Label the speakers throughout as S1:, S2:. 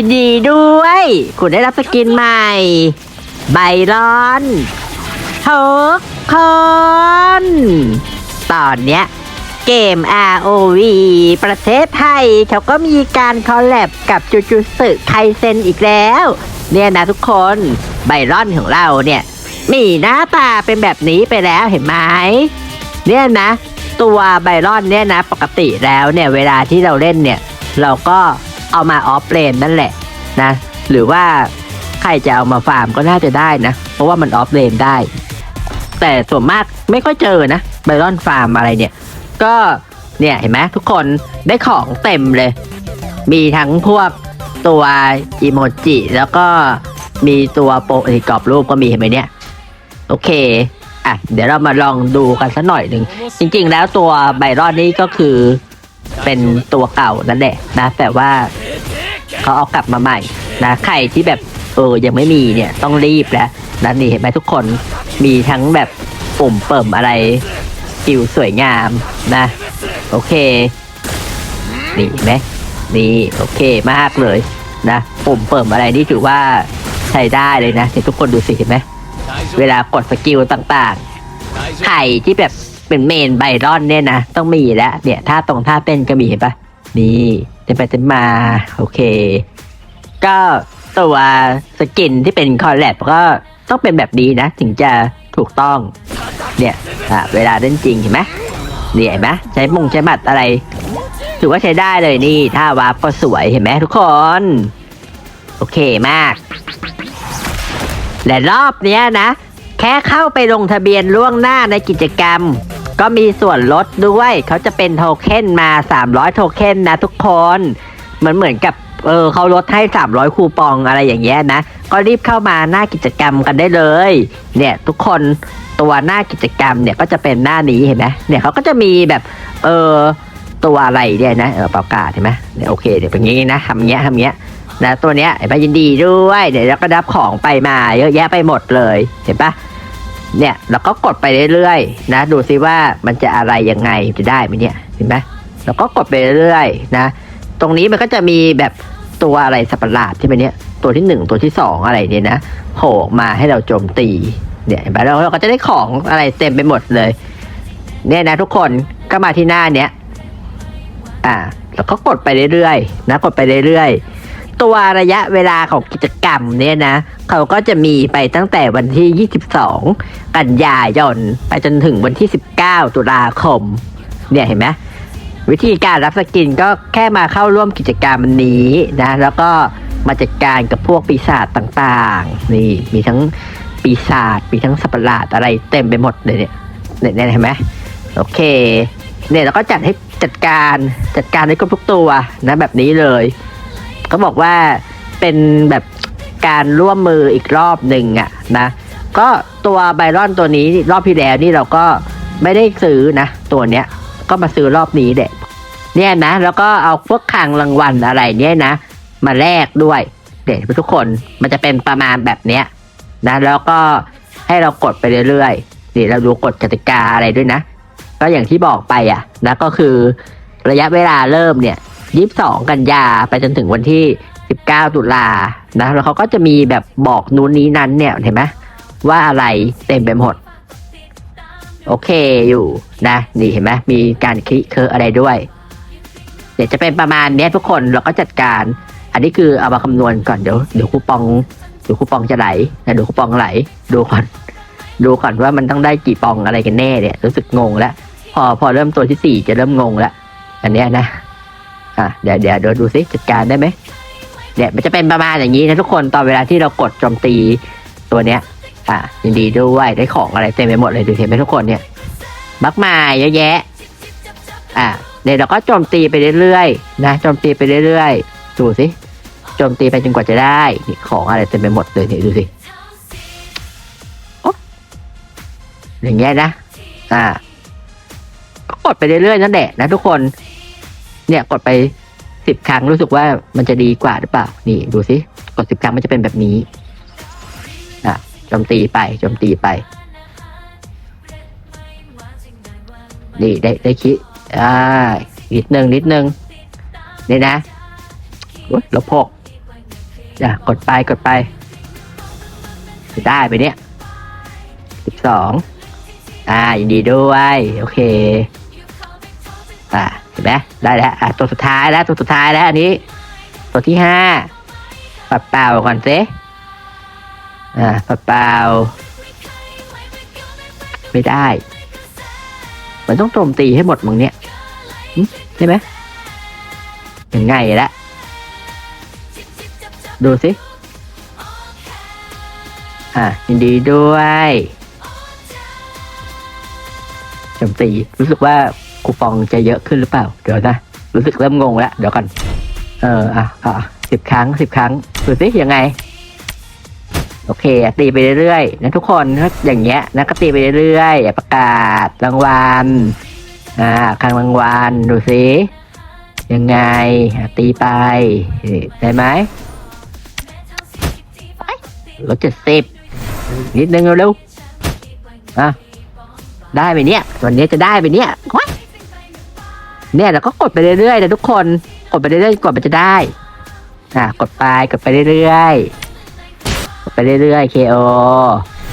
S1: ยินดีด้วย คุณได้รับสกินใหม่ ใบร้อนทุกคน ตอนเนี้ยเกม ROV ประเทศไทยเขาก็มีการคอลแลบกับจูจูสึไคเซนอีกแล้ว เนี่ยนะทุกคนไบรอนของเราเนี่ย มีหน้าตาเป็นแบบนี้ไปแล้วเห็นไหมเนี่ยนะ ตัวไบรอนเนี่ยนะ ปกติแล้วเนี่ย เวลาที่เราเล่นเนี่ย เราก็ เอามาออฟเลนนั่นแหละนะ หรือว่าใครจะเอามาฟาร์มก็น่าจะได้นะ เพราะว่ามันออฟเลนได้ แต่ส่วนมากไม่ค่อยเจอนะไบรอนฟาร์มอะไรเนี่ย ก็เนี่ยเห็นไหมทุกคนได้ของเต็มเลย มีทั้งพวกตัวอีโมจิแล้วก็มีตัวโปรกรอบรูปก็มีเห็นไหมเนี่ย โอเค อะ เดี๋ยวเรามาลองดูกันสักหน่อยหนึ่ง จริง ๆ แล้วตัวไบรอนนี่ก็คือ เป็นตัวเก่านั่นแหละนะ แต่ว่าเขาเอากลับมาใหม่นะใครที่แบบเออยังไม่มีเนี่ยต้องรีบแล้วนะนี่เห็นไหมทุกคนมีทั้งแบบปุ่มเปิ่มอะไรกิวสวยงามนะ โอเค นี่เห็นไหมนี่โอเคมากเลยนะปุ่มเปิ่มอะไรนี่ถือว่าใช้ได้เลยนะเดี๋ยวทุกคนดูสิเห็นไหมเวลากดสกิลต่างๆไข่ที่แบบ เป็นเมนไบรอนเนี่ยนะ ต้องมีแล้วเนี่ยท่าตรงท่าเต้นก็มีเห็นปะนี่เต้นไปเต้นมา โอเค ก็ตัวสกินที่เป็นคอลแลบก็ต้องเป็นแบบนี้นะ ถึงจะถูกต้อง เนี่ยเวลาเล่นจริงเห็นไหมเนี่ยเห็นไหมใช้มงใช้มัดอะไร ถือว่าใช้ได้เลยนี่ถ้าวาร์ปก็สวยเห็นไหมทุกคน โอเคมาก และรอบเนี้ยนะ แค่เข้าไปลงทะเบียนล่วงหน้าในกิจกรรม ก็มีส่วนลดด้วย เขาจะเป็นโทเค็นมา 300 โทเค็นนะทุกคนเหมือนเหมือนกับเออเขาลดให้ 300 คูปองอะไรอย่างเงี้ยนะ ก็รีบเข้ามาหน้ากิจกรรมกันได้เลย เนี่ยทุกคนตัวหน้ากิจกรรมเนี่ยก็จะเป็นหน้านี้เห็นไหมเนี่ยเขาก็จะมีแบบเออตัวอะไรเนี่ยนะเออประกาศเห็นไหมเนี่ยโอเคเดี๋ยวเป็นงี้นะทำเงี้ยทำเงี้ยนะตัวเนี้ยเห็นปะยินดีด้วยเดี๋ยวเราก็รับของไปมาเยอะแยะไปหมดเลยเห็นปะ เนี่ยเราก็กดไปเรื่อยๆนะดูซิว่ามันจะอะไรยังไงจะได้ไหมเนี่ยเห็นไหมเราก็กดไปเรื่อยๆนะ ตรงนี้มันก็จะมีแบบตัวอะไรสัปะหลาดที่มันเนี้ยตัวที่หนึ่งตัวที่สองอะไรเนี่ยนะโผล่มาให้เราโจมตีเนี่ยเห็นปะเราเราก็จะได้ของอะไรเต็มไปหมดเลย เนี่ยนะทุกคนก็มาที่หน้าเนี้ยอ่าแล้วก็กดไปเรื่อยๆนะกดไปเรื่อยๆ ตัวระยะเวลาของกิจกรรมเนี่ยนะ เขาก็จะมีไปตั้งแต่วันที่ 22 กันยายน ไปจนถึงวันที่ 19 ตุลาคม เนี่ยเห็นไหมวิธีการรับสกินก็แค่มาเข้าร่วมกิจกรรมนี้นะ แล้วก็มาจัดการกับพวกปีศาจต่างๆ นี่มีทั้งปีศาจมีทั้งสัปหลาดอะไรเต็มไปหมดเลยเนี่ยเนี่ยเห็นไหมโอเค เนี่ยเราก็จัดให้จัดการจัดการให้ครบทุกตัวนะแบบนี้เลย ก็บอกว่าเป็นแบบการร่วมมืออีกรอบหนึ่งอะนะ ก็ตัวไบรอนตัวนี้รอบที่แล้วนี่เราก็ไม่ได้ซื้อนะ ตัวเนี้ยก็มาซื้อรอบนี้แหละเนี่ยนะ แล้วก็เอาพวกคลังรางวัลอะไรเนี่ยนะ มาแลกด้วยเด็กทุกคนมันจะเป็นประมาณแบบเนี้ยนะ แล้วก็ให้เรากดไปเรื่อยๆนี่เราดูกฎกติกาอะไรด้วยนะ ก็อย่างที่บอกไปอะนะก็คือระยะเวลาเริ่มเนี่ย ยี่สิบสองกันยาไปจนถึงวันที่สิบเก้าตุลานะแล้วเขาก็จะมีแบบบอกนู้นนี้นั้นเนี่ยเห็นไหมว่าอะไรเต็มไปหมด โอเคอยู่นะ นี่เห็นไหมมีการคลิกเคอร์อะไรด้วย เดี๋ยวจะเป็นประมาณนี้ทุกคนเราก็จัดการ อันนี้คือเอามาคำนวณก่อนเดี๋ยวเดี๋ยวคูปองเดี๋ยวคูปองจะไหลนะเดี๋ยวคูปองไหลดูก่อนดูก่อนว่ามันต้องได้กี่ปองอะไรกันแน่เนี่ยรู้สึกงงแล้ว พอพอเริ่มตัวที่สี่จะเริ่มงงแล้ว อันเนี้ยนะ อะเดี๋ยวเดี๋ยวเดี๋ยวดูซิจัดการได้ไหมเนี่ยมันจะเป็นประมาณอย่างนี้นะทุกคนตอนเวลาที่เรากดโจมตีตัวเนี้ย อะยินดีด้วยได้ของอะไรเต็มไปหมดเลยดูเห็นไหมทุกคนเนี่ยบักมายเยอะแยะ อะเดี๋ยวเราก็โจมตีไปเรื่อยๆนะโจมตีไปเรื่อยๆดูสิโจมตีไปจนกว่าจะได้นี่ของอะไรเต็มไปหมดเลยเนี่ยดูสิอย่างเงี้ยนะ อ่าก็กดไปเรื่อยๆนั่นแหละนะทุกคน เนี่ยกดไปสิบครั้งรู้สึกว่ามันจะดีกว่าหรือเปล่า นี่ดูสิกดสิบครั้งมันจะเป็นแบบนี้อะโจมตีไปโจมตีไปนี่ได้ได้คิดอ่านิดนึงนิดนึงนี่นะอุ๊ยลบหกอะกดไปกดไปได้ไปเนี่ยสิบสองอ่ายินดีด้วย โอเค อ่า ห็นไหมได้แล้วอะตัวสุดท้ายแล้วตัวสุดท้ายแล้วอันนี้ ตัวที่ห้าปัดเปล่าก่อนสิอ่าปัดเปล่าไม่ได้ มันต้องโจมตีให้หมดมึงเนี่ยใช่ไหมยังไงละดูสิอะยินดีด้วยโจมตีรู้สึกว่า คูปองจะเยอะขึ้นหรือเปล่า เดี๋ยวนะ รู้สึกเริ่มงงแล้ว เดี๋ยวก่อน เออ อะอะสิบครั้งสิบครั้งดูสิยังไง โอเค ตีไปเรื่อยๆนะทุกคนถ้าอย่างเงี้ยนะก็ตีไปเรื่อยๆอย่าประกาศรางวัลอ่าครั้งรางวัลดูสิยังไงตีไปได้ไหมลดเจ็ดสิบนิดนึงเร็วๆอะได้ไหมเนี่ยวันนี้จะได้ไหมเนี่ยว้าย เนี่ยเราก็กดไปเรื่อยๆนะทุกคน กดไปเรื่อยๆกดมันจะได้ อะ กดไปกดไปเรื่อยๆกดไปเรื่อยๆ KO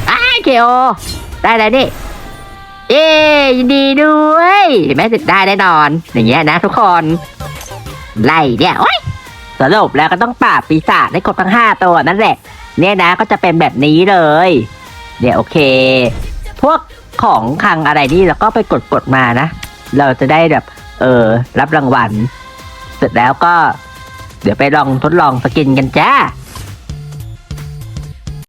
S1: อ้า KO ได้แล้วนี่เย้ยินดีด้วยเห็นไหมได้แน่นอน อย่างเงี้ยนะทุกคนไล่เนี่ยโอ้ยสรุปแล้วก็ต้องปราบปีศาจให้ครบทั้งห้าตัวนั่นแหละ เนี่ยนะก็จะเป็นแบบนี้เลยเนี่ยโอเค พวกของคังอะไรนี่เราก็ไปกดกดมานะ เราจะได้แบบ เออ รับรางวัล เสร็จแล้วก็ เดี๋ยวไปลองทดลองสกินกันจ้า